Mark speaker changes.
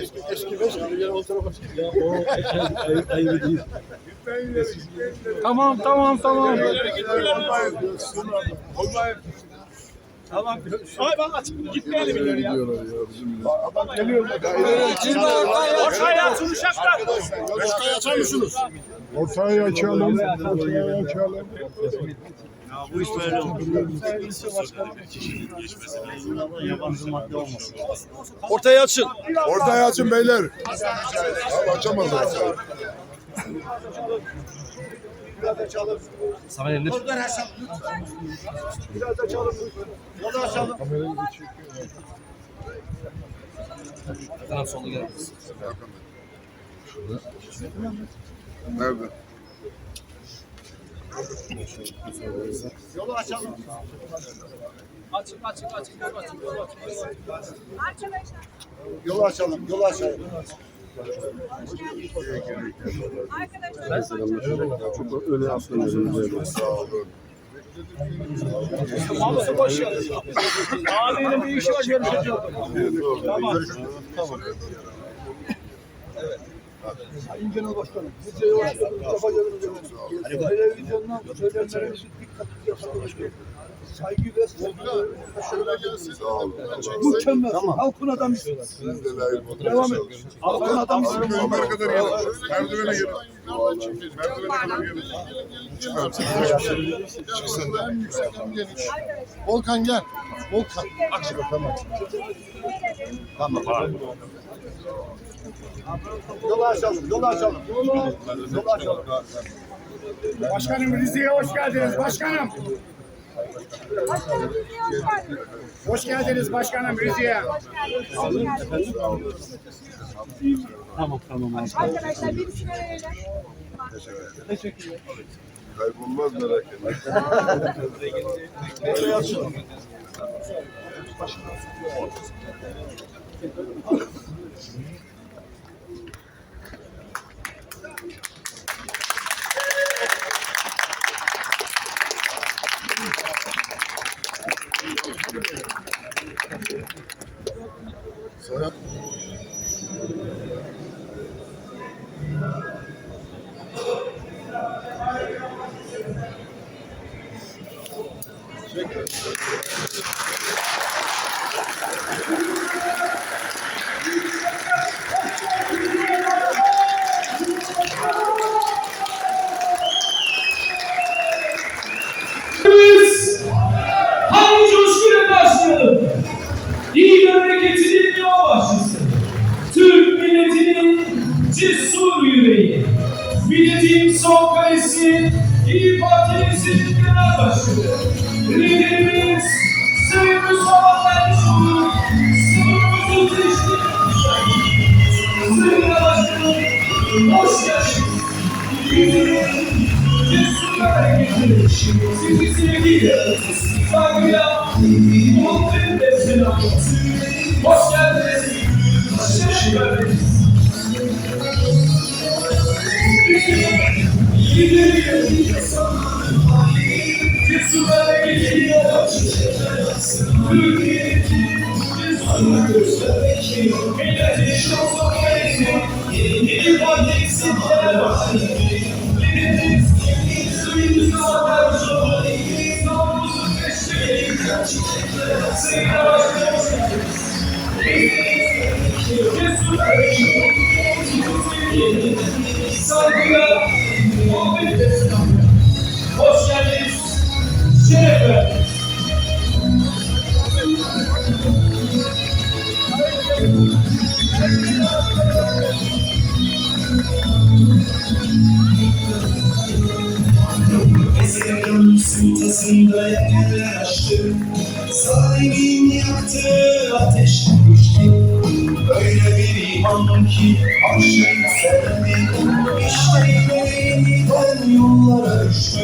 Speaker 1: Eski eski beş gibi gene o.
Speaker 2: Tamam tamam tamam. Tamam. Ay bak açık gitmeyelim ileri ya.
Speaker 1: Adam geliyor.
Speaker 2: Ortaya atın uşaklar.
Speaker 1: Ortaya açar mısınız?
Speaker 3: Ortaya açalım. Ortaya açalım.
Speaker 4: Bu iş böyle olur.
Speaker 2: Ortaya açın.
Speaker 3: Ortaya açın beyler. Abi açamazlar.
Speaker 4: Sana indir. Taraf solda gelir misin?
Speaker 3: Nerede?
Speaker 2: Açın açın açın. Yol açın. Yol açın.
Speaker 5: Arkadaşlar,
Speaker 1: Yolu açalım, yolu açalım.
Speaker 5: arkadaşlar.
Speaker 3: Çok öyle aslında. Sağ olun.
Speaker 2: Malısı boş ver. Abiyle bir işi var görüşeceğiz. Tamam.
Speaker 1: Sayın Genel Başkanım, yavaş yavaş lafa gelelim. Televizyondan söylemlerimizi dikkatli yapalım. Saygı ve saygı.
Speaker 3: Sağ olun.
Speaker 1: Mükemmel. Halkın adamısın.
Speaker 3: Siz de layık.
Speaker 1: Devam et. Halkın adamısın.
Speaker 3: Merdivene kadar gelin. Merdivene gelin. Merdivene kadar gelin. Çıksın.
Speaker 1: Volkan gel. Volkan. Tamam. Tamam. Yolu açalım, yolu açalım. Yolu açalım.
Speaker 6: Başkanım Rize'ye hoş geldiniz başkanım.
Speaker 5: Başkanım, Rize'ye hoş geldiniz.
Speaker 6: Hoş geldiniz başkanım Rize'ye.
Speaker 4: Tamam tamam.
Speaker 5: Arkadaşlar bir süre verelim.
Speaker 3: Kaybolmaz merak etmeyin.
Speaker 7: Biz başlayalım? İyi memleketinin yol başçısı. Türk milletinin cesur yüreği. Milletin son kalesi İyi Parti'mizin genel başkanı. Liderimiz Sayın Mustafa Erdoğan. Ve selam. Hoş geldiniz. Şeref verdiniz. Saygıyla, muhabbet ve selam. Hoş geldiniz. Şeref verdiniz.
Speaker 8: Mezarın sultasında yerler açtı Sahibim yaktı ateş düştü. Öyle bir iman ki aşık sevdi İşte yeniden yollara düştü